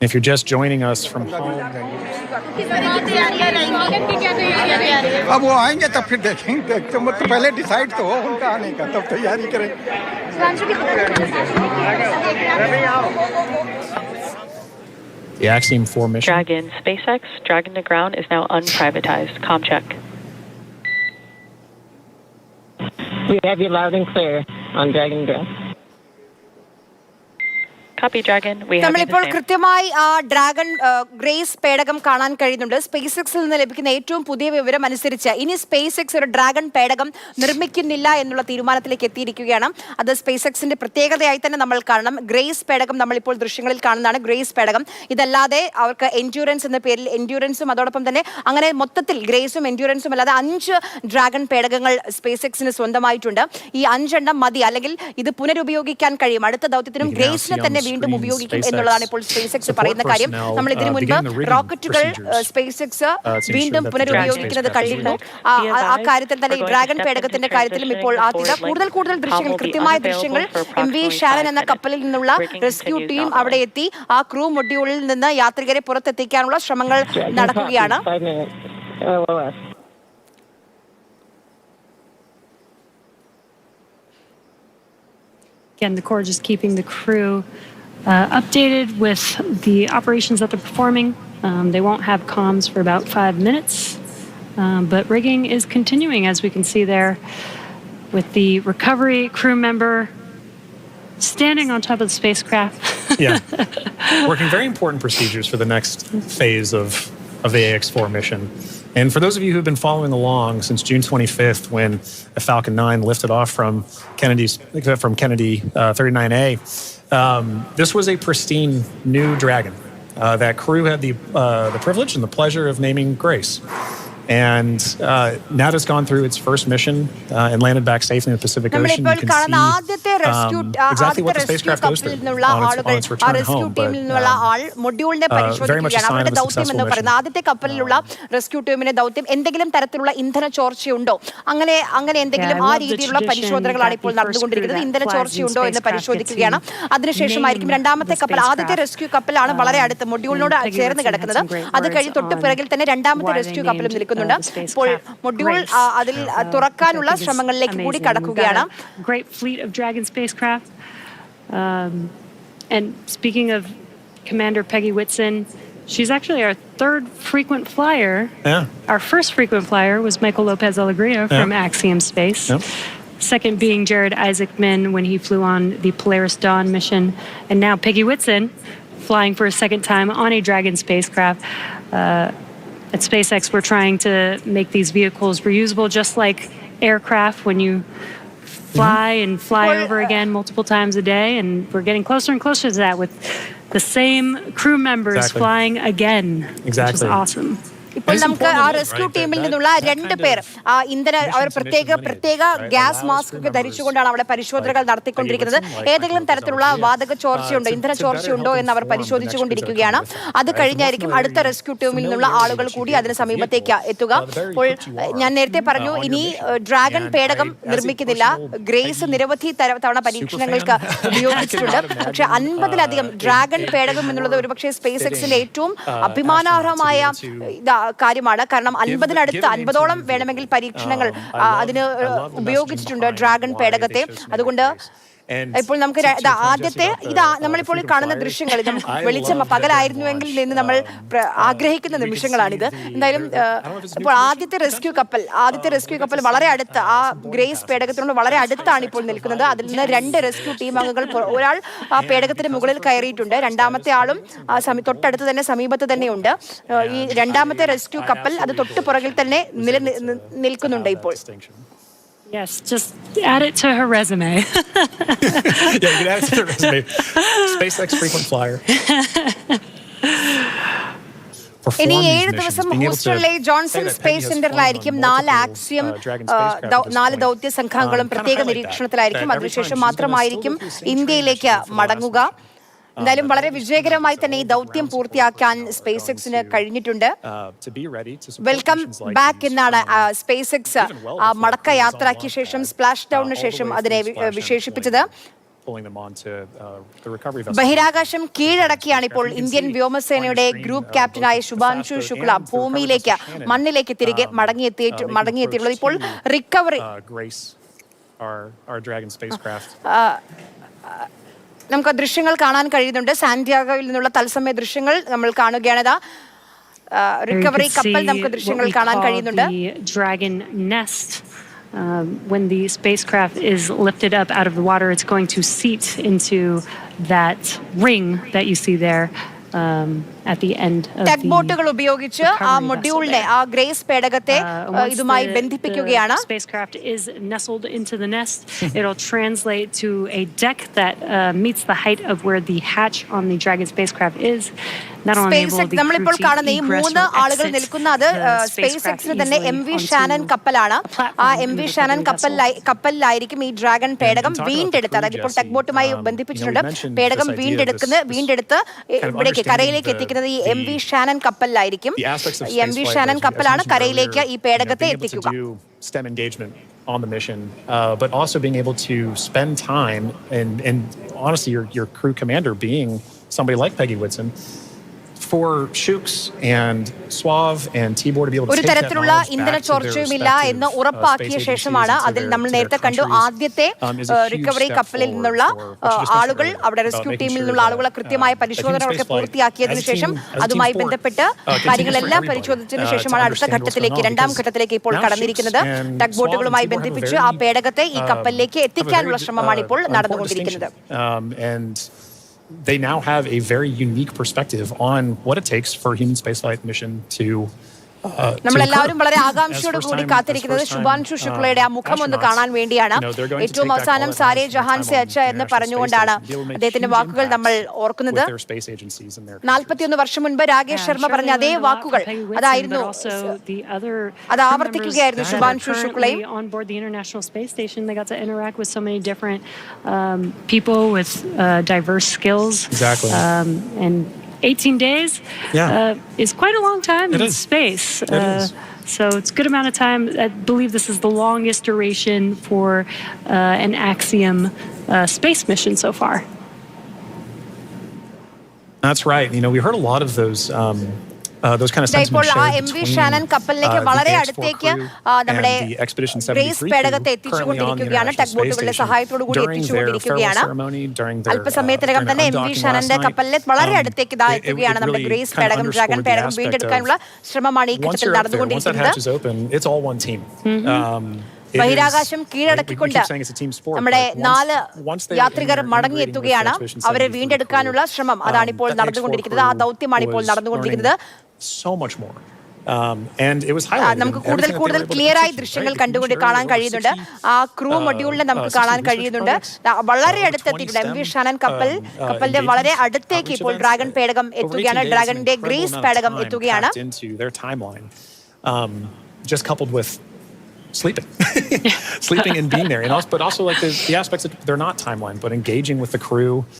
If you're just joining us from home, अब वो आएंगे तब फिर देखेंगे देखते तो मतलब पहले डिसाइड तो हो उनका आने का तब तैयारी करेंगे the Axiom 4 mission Dragon SpaceX Dragon to ground is now unprivatized. Comcheck. We have you loud and clear on Dragon Ground. Copy Dragon. We have you നമ്മളിപ്പോൾ the same. കൃത്യമായി ആ ഡ്രാഗൺ ആ, ഗ്രേസ് പേടകം കാണാൻ കഴിയുന്നുണ്ട്. സ്പേസ് എക്സിൽ നിന്ന് ലഭിക്കുന്ന ഏറ്റവും പുതിയ വിവരം അനുസരിച്ച് ഇനി സ്പേസ് എക്സ് ഒരു ഡ്രാഗൺ പേടകം നിർമ്മിക്കുന്നില്ല എന്നുള്ള തീരുമാനത്തിലേക്ക് എത്തിയിരിക്കുകയാണ്. അത് സ്പേസ് എക്സിന്റെ പ്രത്യേകതയായി തന്നെ നമ്മൾ കാണണം. ഗ്രേസ് പേടകം നമ്മളിപ്പോൾ ദൃശ്യങ്ങളിൽ കാണുന്നതാണ്. ഗ്രേസ് പേടകം. ഇതല്ലാതെ അവർക്ക് എൻഡ്യൂറൻസ് എന്ന പേരിൽ എൻഡ്യൂറൻസും അതോടൊപ്പം തന്നെ അങ്ങനെ മൊത്തത്തിൽ ഗ്രേസും എൻഡ്യൂറൻസും അല്ലാതെ അഞ്ച് ഡ്രാഗൺ പേടകങ്ങൾ സ്പേസ് എക്സിന് സ്വന്തമായിട്ടുണ്ട്. ഈ അഞ്ചെണ്ണം മതി. അല്ലെങ്കിൽ ഇത് പുനരുപയോഗിക്കാൻ കഴിയും. അടുത്ത ദൗത്യത്തിനും ഗ്രേസിനെ തന്നെ വീണ്ടും ഉപയോഗിക്കും എന്നുള്ളതാണ് ഇപ്പോൾ സ്പേസ് എക്സ് പറയുന്ന കാര്യം. നമ്മൾ ഇതിനു മുൻപ് റോക്കറ്റുകൾ സ്പേസ് എക്സ് വീണ്ടും പുനരുപയോഗിക്കുന്നത് കഴിയുന്നു ആ കാര്യത്തിൽ തന്നെ ഡ്രാഗൺ പേടകത്തിന്റെ കാര്യത്തിലും ഇപ്പോൾ ആദ്യത്തെ കൂടുതൽ കൂടുതൽ ദൃശ്യങ്ങൾ കൃത്യമായ ദൃശ്യങ്ങൾ എം വി എന്ന കപ്പലിൽ നിന്നുള്ള റെസ്ക്യൂ ടീം അവിടെ എത്തി. ആ ക്രൂ മൊഡ്യൂളിൽ നിന്ന് യാത്രികരെ പുറത്തെത്തിക്കാനുള്ള ശ്രമങ്ങൾ നടക്കുകയാണ്. Again, the Corps just keeping the crew uh, updated with the operations that they're performing. Um, they won't have comms for about five minutes, um, but rigging is continuing, as we can see there, with the recovery crew member standing on top of the spacecraft. yeah, working very important procedures for the next phase of of the AX4 mission. And for those of you who've been following along since June 25th, when a Falcon 9 lifted off from Kennedy's from Kennedy uh, 39A, um, this was a pristine new Dragon. Uh, that crew had the uh, the privilege and the pleasure of naming Grace. And uh, now it's gone through its first mission uh, and landed back safely in the Pacific Ocean. നമ്മളിപ്പോൾ You can ആദ്യത്തെ see rescue um, exactly what the spacecraft goes through on its, ആളുകൾ on its return rescue home. But, uh, um, ആൾ മൊഡ്യൂളിനെ uh, very much a പരിശോധിക്കുകയാണ് sign of a ദൗത്യം എന്ന് successful mission. ആദ്യത്തെ കപ്പലിലുള്ള rescue ടീമിന്റെ ദൗത്യം. എന്തെങ്കിലും തരത്തിലുള്ള ഇന്ധന ചോർച്ചയുണ്ടോ? അങ്ങനെ അങ്ങനെ എന്തെങ്കിലും Yeah, I ആ love രീതിയിലുള്ള പരിശോധനകളാണ് ഇപ്പോൾ നടന്നുകൊണ്ടിരിക്കുന്നത്. ഇന്ധന ചോർച്ചയുണ്ടോ എന്ന് പരിശോധിക്കുകയാണ്. അതിനുശേഷമായിരിക്കും രണ്ടാമത്തെ കപ്പൽ. ആദ്യത്തെ റെസ്ക്യൂ കപ്പലാണ് വളരെ അടുത്ത് മൊഡ്യൂളിനോട് ചേർന്ന് കിടക്കുന്നത്. അത് കഴിഞ്ഞ് തൊട്ട് പിറകിൽ തന്നെ രണ്ടാമത്തെ റെസ്ക്യൂ കപ്പലും named, നിൽക്കുന്നുണ്ട് uh, the ഇപ്പോൾ spacecraft മൊഡ്യൂൾ Grace. ആ, അതിൽ ആ, uh, തുറക്കാനുള്ള which I think is ശ്രമങ്ങളിലേക്ക് കൂടി amazing. We've got കടക്കുകയാണ് a Great fleet of Dragon spacecraft. Um, and speaking of Commander Peggy Whitson, she's actually our third frequent flyer. Yeah. Our first frequent flyer was Michael Lopez Alegria from Axiom Space. Yep. Second being Jared Isaacman when he flew on the Polaris Dawn mission. And now Peggy Whitson flying for a second time on a Dragon spacecraft. Uh, at SpaceX, we're trying to make these vehicles reusable, just like aircraft when you fly and fly Well, over uh, again multiple times a day. And we're getting closer and closer to that with the same crew members Exactly. flying again, which is awesome. ഇപ്പോൾ നമുക്ക് ആ rescue ടീമിൽ നിന്നുള്ള രണ്ട് പേർ ഇന്ധന അവർ പ്രത്യേക പ്രത്യേക ഗ്യാസ് മാസ്ക് ഒക്കെ ധരിച്ചുകൊണ്ടാണ് അവിടെ പരിശോധനകൾ നടത്തിക്കൊണ്ടിരിക്കുന്നത്. ഏതെങ്കിലും തരത്തിലുള്ള വാതക ചോർച്ചയുണ്ടോ uh, ഇന്ധന ചോർച്ചയുണ്ടോ എന്ന് അവർ പരിശോധിച്ചുകൊണ്ടിരിക്കുകയാണ്. അത് കഴിഞ്ഞായിരിക്കും അടുത്ത റെസ്ക്യൂ ടീമിൽ നിന്നുള്ള ആളുകൾ കൂടി അതിന് സമീപത്തേക്ക് എത്തുക. അപ്പോൾ ഞാൻ നേരത്തെ പറഞ്ഞു uh, your ഇനി ഡ്രാഗൺ പേടകം നിർമ്മിക്കുന്നില്ല. ഗ്രേസ് നിരവധി തവണ പരീക്ഷണങ്ങൾക്ക് ഉപയോഗിച്ചിട്ടുണ്ട്. പക്ഷെ അൻപതിലധികം uh, ഡ്രാഗൺ പേടകം എന്നുള്ളത് ഒരുപക്ഷെ സ്പേസ് എക്സിന്റെ ഏറ്റവും അഭിമാനാർഹമായ കാര്യമാണ്. കാരണം അൻപതിനടുത്ത് അൻപതോളം വേണമെങ്കിൽ പരീക്ഷണങ്ങൾ അതിന് ഉപയോഗിച്ചിട്ടുണ്ട് ഡ്രാഗൺ പേടകത്തെ അതുകൊണ്ട് ഇപ്പോൾ നമുക്ക് ആദ്യത്തെ Jessica ഇതാ uh, നമ്മളിപ്പോൾ കാണുന്ന ദൃശ്യങ്ങൾ വെളിച്ചം പകലായിരുന്നുവെങ്കിൽ നിന്ന് നമ്മൾ Um, ആഗ്രഹിക്കുന്ന നിമിഷങ്ങളാണിത് എന്തായാലും new ഇപ്പോൾ ആദ്യത്തെ റെസ്ക്യൂ കപ്പൽ ആദ്യത്തെ റെസ്ക്യൂ കപ്പൽ വളരെ അടുത്ത് ആ ഗ്രേസ് പേടകത്തിനോട് വളരെ അടുത്താണ് ഇപ്പോൾ നിൽക്കുന്നത്. അതിൽ നിന്ന് രണ്ട് റെസ്ക്യൂ ടീം അംഗങ്ങൾ ഒരാൾ ആ പേടകത്തിന് മുകളിൽ കയറിയിട്ടുണ്ട്. രണ്ടാമത്തെ ആളും ആ സമീ തൊട്ടടുത്ത് തന്നെ സമീപത്ത് തന്നെയുണ്ട് ഉണ്ട്. ഈ രണ്ടാമത്തെ റെസ്ക്യൂ കപ്പൽ അത് തൊട്ട് പുറകിൽ തന്നെ നില നിൽക്കുന്നുണ്ട് ഇപ്പോൾ. Yes, just add it to her resume. yeah, you can add it to her resume. SpaceX frequent flyer. ഇനി ഏഴ് ദിവസം ഹൂസ്റ്റണിലെ ജോൺസൺ സ്പേസ് സെന്ററിലായിരിക്കും നാല് ആക്സിയം uh, നാല് ദൗത്യ സംഘങ്ങളും Um, പ്രത്യേക നിരീക്ഷണത്തിലായിരിക്കും അതിനുശേഷം മാത്രമായിരിക്കും ഇന്ത്യയിലേക്ക് മടങ്ങുക എന്തായാലും വളരെ വിജയകരമായി തന്നെ ഈ ദൗത്യം പൂർത്തിയാക്കാൻ സ്പേസ് എക്സിന് കഴിഞ്ഞിട്ടുണ്ട് വെൽക്കം ബാക്ക്. എന്നാണ് സ്പേസ് എക്സ് മടക്ക യാത്രയ്ക്ക് ശേഷം സ്പ്ലാഷ് ഡൗണിന് ശേഷം അതിനെ വിശേഷിപ്പിച്ചത്. ബഹിരാകാശം കീഴടക്കിയാണ് ഇപ്പോൾ ഇന്ത്യൻ വ്യോമസേനയുടെ ഗ്രൂപ്പ് ക്യാപ്റ്റനായ ശുഭാൻഷു ശുക്ല ഭൂമിയിലേക്ക് മണ്ണിലേക്ക് തിരികെ മടങ്ങിയെത്തി മടങ്ങിയെത്തിയിട്ടുള്ളത് ഇപ്പോൾ recovery Uh, our Dragon spacecraft. നമുക്ക് ആ ദൃശ്യങ്ങൾ കാണാൻ കഴിയുന്നുണ്ട് സാന്റിയാഗോയിൽ നിന്നുള്ള തത്സമയ ദൃശ്യങ്ങൾ നമ്മൾ കാണുകയാണ് ഇതാ ആ, There you റിക്കവറി can കപ്പൽ see നമുക്ക് what ദൃശ്യങ്ങൾ we കാണാൻ call കഴിയുന്നുണ്ട് the Dragon nest. Um, when the spacecraft is lifted up out of the water, it's going to seat into that ring that you see there um, at the end of tech ബോട്ടുകൾ the ഉപയോഗിച്ച് ആ മൊഡ്യൂളിനെ ആ grace പേടകത്തെ Uh, ഇതുമായി ബന്ധിപ്പിക്കുകയാണ് The spacecraft is nestled into the nest. It'll translate to a deck that uh, meets the height of where the hatch on the Dragon spacecraft is. That'll space enable the നമ്മളിപ്പോൾ crew to കാണുന്ന ഈ മൂന്ന് ആളുകൾ നിൽക്കുന്ന അത് space എക്സിന് തന്നെ M V Shannon കപ്പലാണ് ആ എം വി ഷാനൻ. കപ്പലിലായി കപ്പലിലായിരിക്കും ഈ ഡ്രാഗൺ പേടകം വീണ്ടെടുത്ത് അതായത് ഇപ്പോൾ ടെക് ബോട്ടുമായി um, ബന്ധിപ്പിച്ചിട്ടുണ്ട് പേടകം വീണ്ടെടുക്കുന്ന വീണ്ടെടുത്ത് ഇവിടേക്ക് കരയിലേക്ക് the- എത്തിക്കുന്നത് ഈ the- M V Shannon കപ്പലിലായിരിക്കും the aspects of ഈ M V spaceflight, Shannon as you- as you കപ്പലാണ് mentioned കരയിലേക്ക് earlier, ഈ you know, പേടകത്തെ being able to എത്തിക്കുക do STEM engagement on the mission, uh, but also being able to spend time and and honestly, your your crew commander being somebody like Peggy Whitson. ഒരു take that തരത്തിലുള്ള knowledge ഇന്ധന back to their ചോർച്ചയുമില്ല എന്ന് uh, ഉറപ്പാക്കിയ ശേഷമാണ് അതിൽ നമ്മൾ നേരത്തെ കണ്ടു ആദ്യത്തെ um, റിക്കവറി കപ്പലിൽ നിന്നുള്ള ആളുകൾ അവിടെ റെസ്ക്യൂ ടീമിൽ നിന്നുള്ള that, ആളുകളെ uh, കൃത്യമായ പരിശോധനകളൊക്കെ പൂർത്തിയാക്കിയതിനു ശേഷം അതുമായി ബന്ധപ്പെട്ട് uh, കാര്യങ്ങളെല്ലാം പരിശോധിച്ചതിനു uh, ശേഷമാണ് അടുത്ത ഘട്ടത്തിലേക്ക് രണ്ടാം ഘട്ടത്തിലേക്ക് ഇപ്പോൾ കടന്നിരിക്കുന്നത് ടഗ് ബോട്ടുകളുമായി ബന്ധിപ്പിച്ച് ആ പേടകത്തെ ഈ uh, കപ്പലിലേക്ക് എത്തിക്കാനുള്ള ശ്രമമാണ് uh, ഇപ്പോൾ നടന്നുകൊണ്ടിരിക്കുന്നത്. Um, they now have a very unique perspective on what it takes for a human spaceflight mission to. നമ്മളെല്ലാവരും വളരെ ആകാംക്ഷയോട് കൂടി കാത്തിരിക്കുന്നത് ശുഭാൻഷു ശുക്ലയുടെ ആ മുഖം ഒന്ന് കാണാൻ വേണ്ടിയാണ്. ഏറ്റവും അവസാനം സാരെ ജഹാൻ സെ അച്ച എന്ന് പറഞ്ഞുകൊണ്ടാണ് അദ്ദേഹത്തിന്റെ വാക്കുകൾ നമ്മൾ ഓർക്കുന്നത്. നാൽപ്പത്തിയൊന്ന് വർഷം മുൻപ് രാകേഷ് ശർമ്മ പറഞ്ഞ അതേ വാക്കുകൾ. അതായിരുന്നു അത് ആവർത്തിക്കുകയായിരുന്നു ശുഭാൻഷു ശുക്ലയും 18 days Yeah. uh, is quite a long time It in is. space. Uh, It is. So it's a good amount of time. I believe this is the longest duration for uh, an Axiom uh, space mission so far. That's right. You know, we heard a lot of those. Um, Shannon കപ്പലിലേക്ക് വളരെ അടുത്തേക്ക് നമ്മുടെ raise പേടകത്തെ എത്തിച്ചുകൊണ്ടിരിക്കുകയാണ്. Tech ബോട്ടുകളുടെ സഹായത്തോടു കൂടി എത്തിച്ചുകൊണ്ടിരിക്കുകയാണ്. അല്പസമയത്തിനകം തന്നെ M V ഷാനന്റെ കപ്പലിൽ വളരെ അടുത്തേക്ക് ഇതാ എത്തുകയാണ് നമ്മുടെ ഗ്രേസ് പേടകം ഡ്രാഗൺ പേടകം വീണ്ടെടുക്കാനുള്ള ശ്രമമാണ് ഈ ഘട്ടത്തിൽ നടന്നുകൊണ്ടിരിക്കുന്നത്. Mm-hmm. ബഹിരാകാശം കീഴടക്കിക്കൊണ്ട് നമ്മുടെ നാല് യാത്രികർ മടങ്ങിയെത്തുകയാണ് അവരെ വീണ്ടെടുക്കാനുള്ള ശ്രമം. അതാണ് ഇപ്പോൾ നടന്നുകൊണ്ടിരിക്കുന്നത്. ആ ദൗത്യമാണ് ഇപ്പോൾ നടന്നുകൊണ്ടിരിക്കുന്നത്. So much more. Um, and it was ആ, highlighted in നമുക്ക് കൂടുതൽ everything that they കൂടുതൽ were able to ക്ലിയർ ആയി teach us, ദൃശ്യങ്ങൾ right? കണ്ടുകൊണ്ട് There കാണാൻ were കഴിയുന്നുണ്ട് 60, ആ ക്രൂ uh, മൊഡ്യൂളിൽ നമുക്ക് uh, കാണാൻ 60 research കഴിയുന്നുണ്ട് projects, ദാ വളരെ uh, അടുത്തെത്തിയിട്ടുണ്ട് എം 20 വി STEM, ഷാനൻ കപ്പൽ um, uh, കപ്പലിന്റെ വളരെ engagements, അടുത്തേക്ക് outreach ഇപ്പോൾ events. ഡ്രാഗൺ പേടകം Over 18 എത്തുകയാണ് days, an ഡ്രാഗണിന്റെ incredible ഗ്രേസ് amount of പേടകം time എത്തുകയാണ് packed into their timeline, um, just coupled with sleeping, sleeping and being there, and also, but also like the, the aspects that they're not timeline, but engaging with the crew,